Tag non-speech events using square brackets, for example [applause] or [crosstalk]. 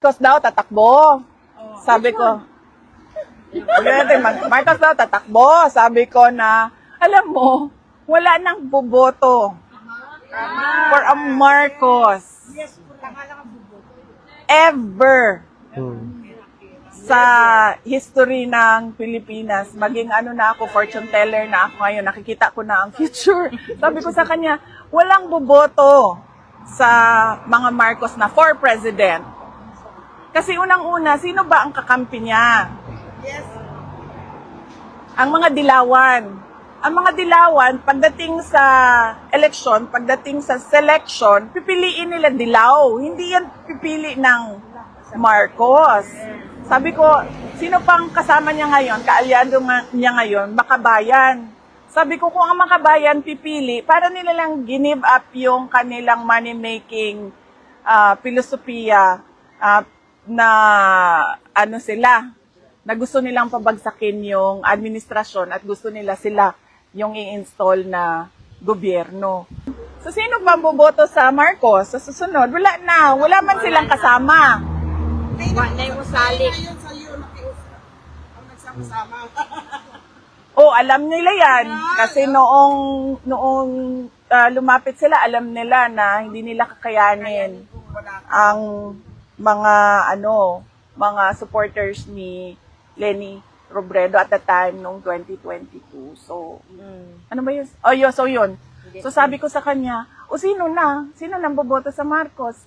Marcos daw tatakbo. Sabi ko, Marcos daw tatakbo. Sabi ko na, alam mo, wala nang boboto for a Marcos. Ever sa history ng Pilipinas, maging ano na ako, fortune teller na ako ngayon, nakikita ko na ang future. Sabi ko sa kanya, walang boboto sa mga Marcos na for president. Kasi unang-una, sino ba ang kakampi niya? Ang mga dilawan. Ang mga dilawan, pagdating sa election, pagdating sa selection, pipiliin nila dilaw. Hindi yan pipili ng Marcos. Sabi ko, sino pang kasama niya ngayon, kaalyado niya ngayon, makabayan. Sabi ko, kung ang makabayan pipili, para nila lang give up yung kanilang money-making ah, filosofiya ah, na ano sila, na gusto nilang pabagsakin yung administrasyon at gusto nila sila yung i-install na gobyerno. So, sino ba boboto sa Marcos sa susunod? Wala na. Wala man silang kasama. Wala yung usalik. Ngayon sa iyo, nakiusap. Ang nagsama-sama. [laughs] Oh, alam nila yan. Kasi noong noong ah, lumapit sila, alam nila na hindi nila kakayanin ang mga ano, mga supporters ni Lenny Robredo at the time noong 2022. So, ano ba yun? Oh, yun, so yun. So sabi ko sa kanya, o sino na? Sino nang boboto sa Marcos?